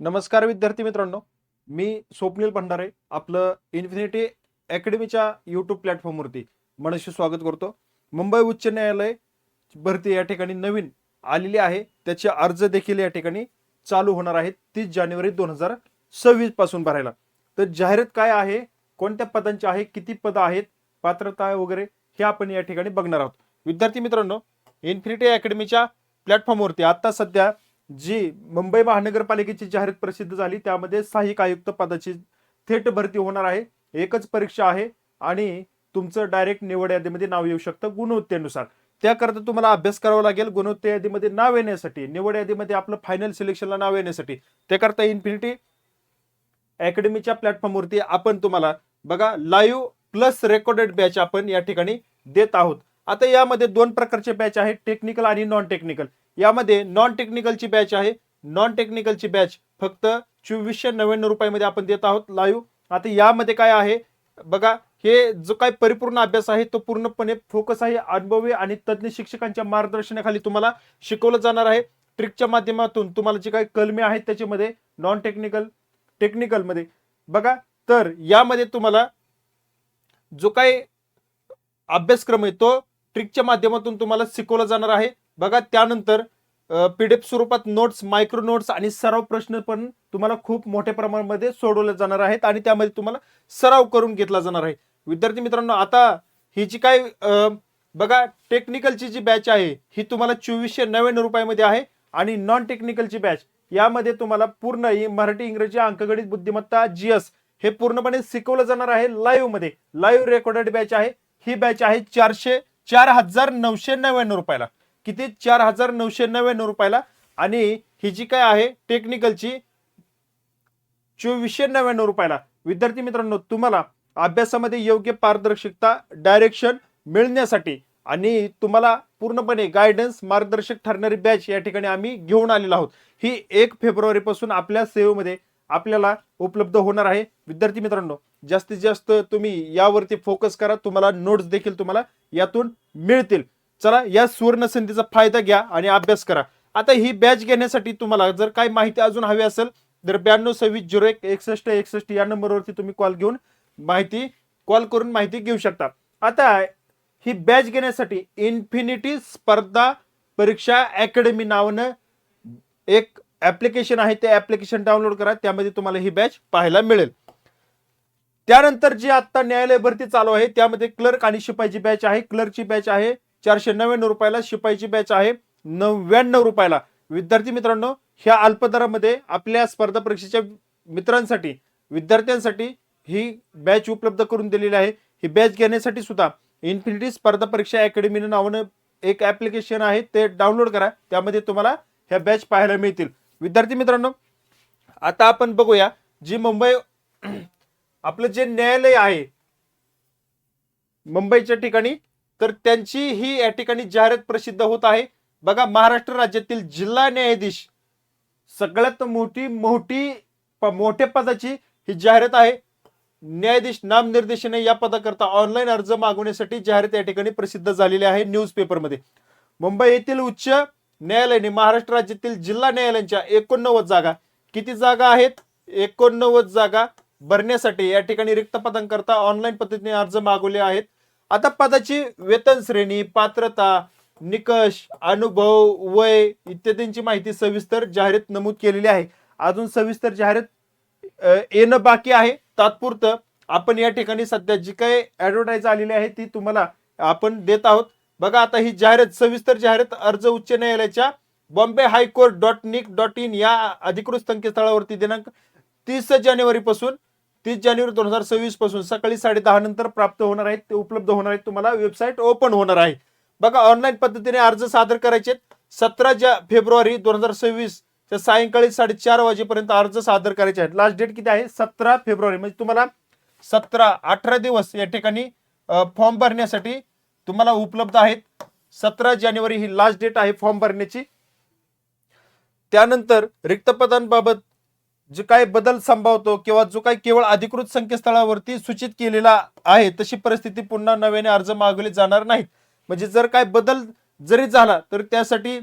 नमस्कार विद्यार्थी मित्रांनो. मी स्वप्नील भंडारे आपलं इन्फिनिटी अकॅडमीच्या यूट्यूब प्लॅटफॉर्मवरती मनशी स्वागत करतो. मुंबई उच्च न्यायालय भरती या ठिकाणी नवीन आलेली आहे. त्याचे अर्ज देखील या ठिकाणी चालू होणार आहेत. तीस जानेवारी दोन हजार सव्वीसपासून भरायला. तर जाहिरात काय आहे? कोणत्या पदांची आहे? किती पदं आहेत? पात्रता वगैरे हे आपण या ठिकाणी बघणार आहोत. विद्यार्थी मित्रांनो इन्फिनिटी अकॅडमीच्या प्लॅटफॉर्मवरती आता सध्या जी मुंबई महानगरपालिकेची जाहिरात प्रसिद्ध झाली त्यामध्ये सहाय्यक आयुक्त पदाची थेट भरती होणार आहे. एकच परीक्षा आहे आणि तुमचं डायरेक्ट निवड यादीमध्ये नाव येऊ शकतं गुणवत्तेनुसार. त्याकरता तुम्हाला अभ्यास करावा लागेल. गुणवत्ता यादीमध्ये नाव येण्यासाठी निवड यादीमध्ये आपलं फायनल सिलेक्शनला नाव येण्यासाठी. त्याकरता इन्फिनिटी अकॅडमीच्या प्लॅटफॉर्मवरती आपण तुम्हाला बघा लाईव्ह प्लस रेकॉर्डेड बॅच आपण या ठिकाणी देत आहोत. आता यामध्ये दोन प्रकारचे बॅच आहेत टेक्निकल आणि नॉन टेक्निकल यामध्ये नॉन टेक्निकलची बॅच आहे. नॉन टेक्निकलची बॅच फक्त चोवीसशे नव्याण्णव रुपयामध्ये आपण देत आहोत लाईव्ह आता यामध्ये काय आहे? बघा हे जो काय परिपूर्ण अभ्यास आहे तो पूर्णपणे फोकस आहे अनुभवी आणि तज्ज्ञ शिक्षकांच्या मार्गदर्शनाखाली तुम्हाला शिकवलं जाणार आहे. ट्रिकच्या माध्यमातून तुम्हाला जे काही कलमे आहेत त्याच्यामध्ये नॉन टेक्निकल टेक्निकलमध्ये बघा तर यामध्ये तुम्हाला जो काही अभ्यासक्रम आहे तो ट्रिकच्या माध्यमातून तुम्हाला शिकवला जाणार आहे. बघा त्यानंतर पीडीएफ स्वरूपात नोट्स मायक्रो नोट्स आणि सराव प्रश्न पण तुम्हाला खूप मोठ्या प्रमाणामध्ये सोडवले जाणार आहेत आणि त्यामध्ये तुम्हाला सराव करून घेतला जाणार आहे. विद्यार्थी मित्रांनो आता ही जी काय बघा टेक्निकलची जी बॅच आहे ही तुम्हाला चोवीसशे नव्याण्णव रुपयामध्ये आहे आणि नॉन टेक्निकलची बॅच यामध्ये तुम्हाला पूर्ण ही मराठी इंग्रजी अंकगणित बुद्धिमत्ता जीएस हे पूर्णपणे शिकवलं जाणार आहे लाईव्हमध्ये. लाईव्ह रेकॉर्डेड बॅच आहे. ही बॅच आहे चारशे चार हजार नऊशे नव्याण्णव रुपयाला. किती? चार हजार नऊशे नव्याण्णव रुपयाला. आणि ही जी काय आहे टेक्निकलची चोवीसशे नव्याण्णव रुपयाला. विद्यार्थी मित्रांनो तुम्हाला अभ्यासामध्ये योग्य पारदर्शकता डायरेक्शन मिळण्यासाठी आणि तुम्हाला पूर्णपणे गायडन्स मार्गदर्शक ठरणारी बॅच या ठिकाणी आम्ही घेऊन आलेलो आहोत. ही एक फेब्रुवारी पासून आपल्या सेवेमध्ये आपल्याला उपलब्ध होणार आहे. विद्यार्थी मित्रांनो जास्तीत जास्त तुम्ही यावरती फोकस करा. तुम्हाला नोट्स देखील तुम्हाला यातून मिळतील. चला या सुवर्ण संधीचा फायदा घ्या आणि अभ्यास करा. आता ही बॅच घेण्यासाठी तुम्हाला जर काही माहिती अजून हवी असेल तर ब्याण्णव सव्वीस झिरो एक एकसष्ट एकसष्ट या नंबरवरती तुम्ही कॉल घेऊन माहिती कॉल करून माहिती घेऊ शकता. आता ही बॅच घेण्यासाठी इन्फिनिटी स्पर्धा परीक्षा अकॅडमी नावानं एक ऍप्लिकेशन आहे ते ऍप्लिकेशन डाउनलोड करा त्यामध्ये तुम्हाला ही बॅच पाहायला मिळेल. त्यानंतर जी आता न्यायालय भरती चालू आहे त्यामध्ये क्लर्क आणि शिपाईची बॅच आहे क्लर्कची बॅच आहे चारशे नव्याण्णव रुपयाला शिपाईची बॅच आहे. नव्याण्णव रुपयाला. विद्यार्थी मित्रांनो ह्या अल्पदरामध्ये आपल्या स्पर्धा परीक्षेच्या मित्रांसाठी विद्यार्थ्यांसाठी ही बॅच उपलब्ध करून दिलेली आहे. ही बॅच घेण्यासाठी सुद्धा इन्फिनिटी स्पर्धा परीक्षा अकॅडमी नावानं एक ऍप्लिकेशन आहे ते डाउनलोड करा. त्यामध्ये तुम्हाला ह्या बॅच पाहायला मिळतील. विद्यार्थी मित्रांनो आता आपण बघूया जी मुंबई आपलं जे न्यायालय आहे मुंबईच्या ठिकाणी तर त्यांची ही या ठिकाणी जाहिरात प्रसिद्ध होत आहे. बघा महाराष्ट्र राज्यातील जिल्हा न्यायाधीश सगळ्यात मोठी मोठी प- मोठ्या पदाची ही जाहिरात आहे. न्यायाधीश नामनिर्देशने या पदाकरता ऑनलाईन अर्ज मागवण्यासाठी जाहिरात या ठिकाणी प्रसिद्ध झालेली आहे न्यूज पेपरमध्ये. मुंबई येथील उच्च न्यायालयाने महाराष्ट्र राज्यातील जिल्हा न्यायालयांच्या एकोणनव्वद जागा किती जागा आहेत? एकोणनव्वद जागा भरण्यासाठी या ठिकाणी रिक्त पदांकरता ऑनलाईन पद्धतीने अर्ज मागवले आहेत. आता पदाची वेतन श्रेणी पात्रता निकष अनुभव वय इत्यादींची माहिती सविस्तर जाहिरात नमूद केलेली आहे. अजून सविस्तर जाहिरात येणं बाकी आहे. तात्पुरतं आपण या ठिकाणी सध्या जी काही ऍडव्हर्टाईज आलेली आहे ती तुम्हाला आपण देत आहोत. बघा आता ही जाहिरात सविस्तर जाहिरात अर्ज उच्च न्यायालयाच्या Bombay high court dot nic dot in या अधिकृत संकेतस्थळावरती दिनांक तीस जानेवारी पासून तीस जानेवारी दोन हजार सव्वीसपासून सकाळी साडे दहा नंतर प्राप्त होणार आहेत ते उपलब्ध होणार आहेत. तुम्हाला वेबसाईट ओपन होणार आहे. बघा ऑनलाईन पद्धतीने अर्ज सादर करायचे सतरा जा फेब्रुवारी दोन हजार सव्वीस च्या सायंकाळी साडेचार वाजेपर्यंत अर्ज सादर करायचे आहेत. लास्ट डेट किती आहे? सतरा फेब्रुवारी. म्हणजे तुम्हाला सतरा अठरा दिवस या ठिकाणी फॉर्म भरण्यासाठी तुम्हाला उपलब्ध आहेत. सतरा जानेवारी ही लास्ट डेट आहे फॉर्म भरण्याची. त्यानंतर रिक्त पदांबाबत जे काही बदल संभवतो किंवा जो काही केवळ अधिकृत संकेतस्थळावरती सूचित केलेला आहे तशी परिस्थिती पुन्हा नव्याने अर्ज मागवले जाणार नाहीत. म्हणजे जर काय बदल जरी झाला तर त्यासाठी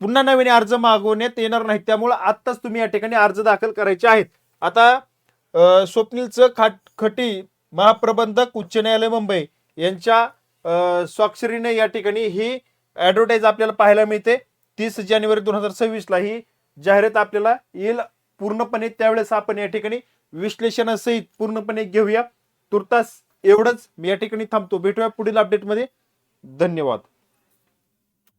पुन्हा नवीन अर्ज मागवण्यात येणार नाही त्यामुळे आत्ताच तुम्ही या ठिकाणी अर्ज दाखल करायचे आहेत. आता स्वप्नीलचं खाट खटी महाप्रबंधक उच्च न्यायालय मुंबई यांच्या स्वाक्षरीने या ठिकाणी ही ऍडव्हर्टाईज आपल्याला पाहायला मिळते. तीस जानेवारी दोन हजार सव्वीस ला ही जाहिरात आपल्याला येईल. पूर्णपणे त्यावेळेस आपण या ठिकाणी विश्लेषणासहित पूर्णपणे घेऊया. तुर्तास एवढंच. मी या ठिकाणी थांबतो. भेटूया पुढील अपडेटमध्ये धन्यवाद.